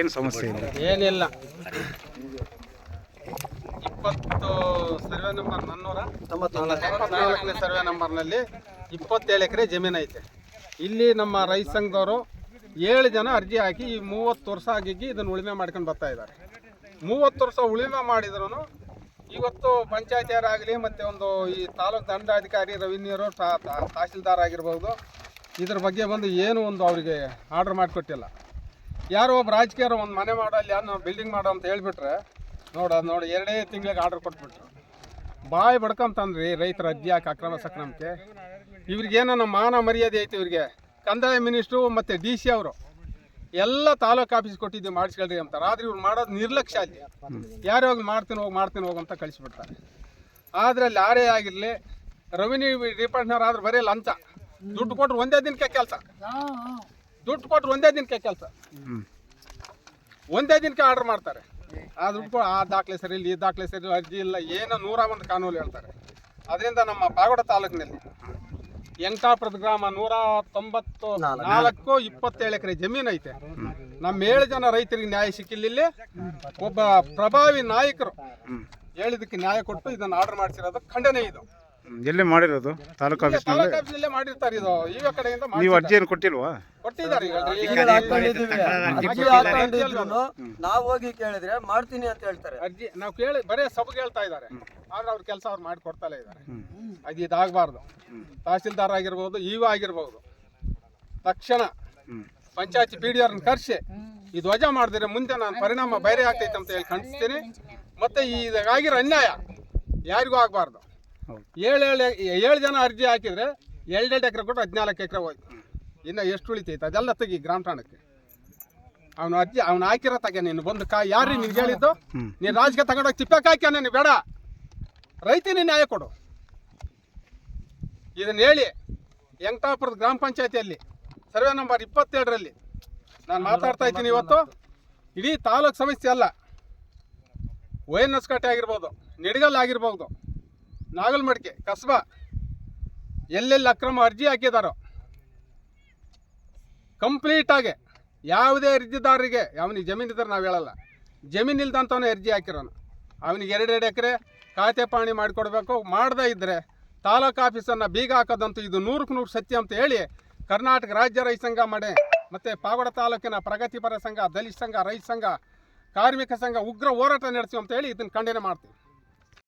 ಏನು ಸಮಸ್ಯೆ ಇದೆ ಏನಿಲ್ಲ. ಇಪ್ಪತ್ತು ಸರ್ವೆ ನಂಬರ್ ನನ್ನೂರ ತೊಂಬತ್ನಾಲ್ಕನೇ ಸರ್ವೆ ನಂಬರ್ನಲ್ಲಿ ಇಪ್ಪತ್ತೇಳು ಎಕರೆ ಜಮೀನು ಐತೆ. ಇಲ್ಲಿ ನಮ್ಮ ರೈತ ಸಂಘದವರು ಏಳು ಜನ ಅರ್ಜಿ ಹಾಕಿ ಈ ಮೂವತ್ತು ವರ್ಷ ಆಗಿಗಿ ಇದನ್ನು ಉಳುಮೆ ಮಾಡ್ಕೊಂಡು ಬರ್ತಾ ಇದ್ದಾರೆ. ಮೂವತ್ತು ವರ್ಷ ಉಳುಮೆ ಮಾಡಿದ್ರು ಇವತ್ತು ಪಂಚಾಯತಿಯರಾಗಲಿ ಮತ್ತು ಒಂದು ಈ ತಾಲೂಕು ದಂಡಾಧಿಕಾರಿ ರೆವಿನ್ಯೂರು ತಹಸೀಲ್ದಾರ್ ಆಗಿರ್ಬೋದು, ಇದ್ರ ಬಗ್ಗೆ ಬಂದು ಏನು ಒಂದು ಅವರಿಗೆ ಆರ್ಡರ್ ಮಾಡಿಕೊಟ್ಟಿಲ್ಲ. ಯಾರೋ ಒಬ್ಬ ರಾಜಕೀಯರು ಒಂದು ಮನೆ ಮಾಡೋ ಅಲ್ಲಿ ಯಾರು ಬಿಲ್ಡಿಂಗ್ ಮಾಡೋ ಅಂತ ಹೇಳಿಬಿಟ್ರೆ, ನೋಡ ನೋಡಿ ಎರಡೇ ತಿಂಗಳಿಗೆ ಆರ್ಡರ್ ಕೊಟ್ಬಿಟ್ರು. ಬಾಯಿ ಬಡ್ಕೊಂತಂದ್ರಿ ರೈತರ ಅಜ್ಜಿ ಹಾಕಿ ಅಕ್ರಮ ಸಕ್ರಮಕ್ಕೆ? ಇವ್ರಿಗೇನೋ ಮಾನ ಮರ್ಯಾದೆ ಐತೆ ಇವ್ರಿಗೆ. ಕಂದಾಯ ಮಿನಿಸ್ಟ್ರು ಮತ್ತು ಡಿ ಸಿ ಅವರು. ಎಲ್ಲ ತಾಲೂಕು ಆಫೀಸ್ ಕೊಟ್ಟಿದ್ದೀವಿ ಮಾಡಿಸ್ಕೊಳ್ರಿ ಅಂತಾರೆ. ಆದ್ರೆ ಇವ್ರು ಮಾಡೋದು ನಿರ್ಲಕ್ಷ್ಯ ಅಲ್ಲಿ. ಯಾರೋ ಹೋಗಿ ಮಾಡ್ತೀನಿ ಹೋಗಿ ಮಾಡ್ತೀನಿ ಹೋಗಿ ಅಂತ ಕಳಿಸ್ಬಿಡ್ತಾರೆ ಆದರೆ ಅಲ್ಲಿ ಯಾರೇ ಆಗಿರಲಿ ರೆವಿನ್ಯೂ ಡಿಪಾರ್ಟ್ಮೆಂಟ್ ಆದ್ರೆ ಬರೀ ಲಂಚ. ದುಡ್ಡು ಕೊಟ್ಟರು ಒಂದೇ ದಿನಕ್ಕೆ ಕೆಲಸ. ದುಡ್ಡು ಕೊಟ್ರು ಒಂದೇ ದಿನಕ್ಕೆ ಕೆಲಸ. ಒಂದೇ ದಿನಕ್ಕೆ ಆರ್ಡರ್ ಮಾಡ್ತಾರೆ. ಆ ದುಡ್ಡು ಆ ದಾಖಲೆ ಸರಿ ಇಲ್ಲ ಈ ದಾಖಲೆ ಸರಿ ಇಲ್ಲ ಅರ್ಜಿ ಇಲ್ಲ ಏನೋ ನೂರ ಒಂದು ಕಾನೂನು ಹೇಳ್ತಾರೆ. ಅದರಿಂದ ನಮ್ಮ ಪಾಗೋಡ ತಾಲೂಕಿನಲ್ಲಿ ಎಂಕಾಪುರದ ಗ್ರಾಮ ನೂರ ತೊಂಬತ್ತು ನಾಲ್ಕು. ಇಪ್ಪತ್ತೇಳು ಎಕರೆ ಜಮೀನು ಐತೆ. ನಮ್ಮ ಏಳು ಜನ ರೈತರಿಗೆ ನ್ಯಾಯ ಸಿಕ್ಕಿಲ್ಲ ಒಬ್ಬ ಪ್ರಭಾವಿ ನಾಯಕರು ಹೇಳಿದಕ್ಕೆ ನ್ಯಾಯ ಕೊಟ್ಟು ಇದನ್ನು ಆರ್ಡರ್ ಮಾಡಿಸಿರೋದು ಖಂಡನೆ ಇದು. ಎಲ್ಲಿ ಮಾಡಿರೋದು? ತಾಲೂಕು ಆಫೀಸ್ನಲ್ಲಿ? ಮಾಡಿರ್ತಾರೆ ಇದು. ಈ ಕಡೆಯಿಂದ ನೀವು ಅರ್ಜಿಯನ್ನು ಕೊಟ್ಟಿಲ್ವಾ? ಕೊಟ್ಟಿದ್ದಾರೆ ಈಗ. ಈಗ ಅರ್ಜಿ ಹಾಕೊಂಡಿದ್ರು ನಾವು ಹೋಗಿ ಕೇಳಿದ್ರೆ ಮಾಡ್ತೀನಿ ಅಂತ ಹೇಳ್ತಾರೆ. ಅರ್ಜಿ ನಾವು ಕೇಳಿ ಬರೇ ಸಬ್ ಹೇಳ್ತಾ ಇದ್ದಾರೆ. ಆದ್ರೆ ಅವ್ರ ಕೆಲಸ ಅವ್ರು ಮಾಡಿ ಕೊಡ್ತಾಲೇ ಇದ್ದಾರೆ ಅದು ಇದಾಗಬಾರ್ದು. ತಹಸೀಲ್ದಾರ್ ಆಗಿರ್ಬೋದು ಇವ ಆಗಿರ್ಬೋದು. ತಕ್ಷಣ ಪಂಚಾಯತ್ ಪಿ ಡಿ ಅವ್ರನ್ನ ಕರೆಸಿ ಈ ಧ್ವಜ ಮಾಡಿದ್ರೆ ಮುಂದೆ ನಾನು ಪರಿಣಾಮ ಬೇರೆ ಆಗ್ತೈತೆ ಅಂತ ಹೇಳಿ ಖಂಡಿಸ್ತೀನಿ. ಮತ್ತೆ ಇದಾಗಿರೋ ಅನ್ಯಾಯ ಯಾರಿಗೂ ಆಗಬಾರ್ದು. ಏಳು ಏಳು ಏಳು ಜನ ಅರ್ಜಿ ಹಾಕಿದ್ರೆ ಎರಡೆರಡು ಎಕರೆ ಕೊಟ್ಟು ಹದಿನಾಲ್ಕು ಎಕರೆ ಹೋಯ್ತು. ಇನ್ನು ಎಷ್ಟು ಉಳಿತೈತೆ? ಅದೆಲ್ಲ ತೆಗಿ ಗ್ರಾಮ ಠಾಣಕ್ಕೆ. ಅವನು ಅರ್ಜಿ ಅವ್ನು ಹಾಕಿರೋ ತಗೆ ನೀನು ಬಂದು ಕಾ ಯಾರು ನಿನ್ಗೆ ಹೇಳಿದ್ದು. ನೀನು ರಾಜಕೀಯ ತಗೊಂಡೋಗಿ ತಿಪ್ಪಕ್ಕೆ ಹಾಕ್ಯ ನೀನು ಬೇಡ. ರೈತನೇ ನ್ಯಾಯ ಕೊಡು. ಇದನ್ನ ಹೇಳಿ ಯಂಕಟಾಪುರದ ಗ್ರಾಮ ಪಂಚಾಯತಿಯಲ್ಲಿ ಸರ್ವೆ ನಂಬರ್ ಇಪ್ಪತ್ತೆರಡರಲ್ಲಿ ನಾನು ಮಾತಾಡ್ತಾ ಇದ್ದೀನಿ ಇವತ್ತು. ಇಡೀ ತಾಲೂಕು ಸಮಸ್ಯೆ ಅಲ್ಲ. ಒ ಎನ್ ಎಸ್ ಕಟ್ಟೆ ಆಗಿರ್ಬೋದು ನಿಡಗಲ್ ಆಗಿರ್ಬೋದು. ನಾಗಲ್ಮಡಿಕೆ, ಕಸ್ಬಾ. ಎಲ್ಲೆಲ್ಲಿ ಅಕ್ರಮ ಅರ್ಜಿ ಹಾಕಿದಾರೋ. ಕಂಪ್ಲೀಟಾಗಿ ಯಾವುದೇ ಅರ್ಜಿದಾರರಿಗೆ, ಅವನಿಗೆ ಇದ್ದಾರೆ ನಾವು ಹೇಳಲ್ಲ. ಜಮೀನು ಇಲ್ದಂಥವನೇ ಅರ್ಜಿ ಹಾಕಿರೋನು. ಅವನಿಗೆ ಎರಡೆರಡು ಎಕರೆ ಖಾತೆ ಪಾಣಿ ಮಾಡಿಕೊಡ್ಬೇಕು. ಮಾಡದೇ ಇದ್ದರೆ ತಾಲೂಕು ಆಫೀಸನ್ನು ಬೀಗ ಹಾಕೋದಂತೂ ಇದು ನೂರಕ್ಕೆ ನೂರು ಸತ್ಯ ಅಂತ ಹೇಳಿ ಕರ್ನಾಟಕ ರಾಜ್ಯ ರೈತ ಸಂಘ ಮಡೆ, ಮತ್ತು ಪಾವಡ ತಾಲೂಕಿನ ಪ್ರಗತಿಪರ ಸಂಘ, ದಲಿತ ಸಂಘ, ರೈತ ಸಂಘ, ಕಾರ್ಮಿಕ ಸಂಘ ಉಗ್ರ ಹೋರಾಟ ನಡೆಸ್ತೀವಿ ಅಂತ ಹೇಳಿ ಇದನ್ನು ಖಂಡನೆ ಮಾಡ್ತೀವಿ.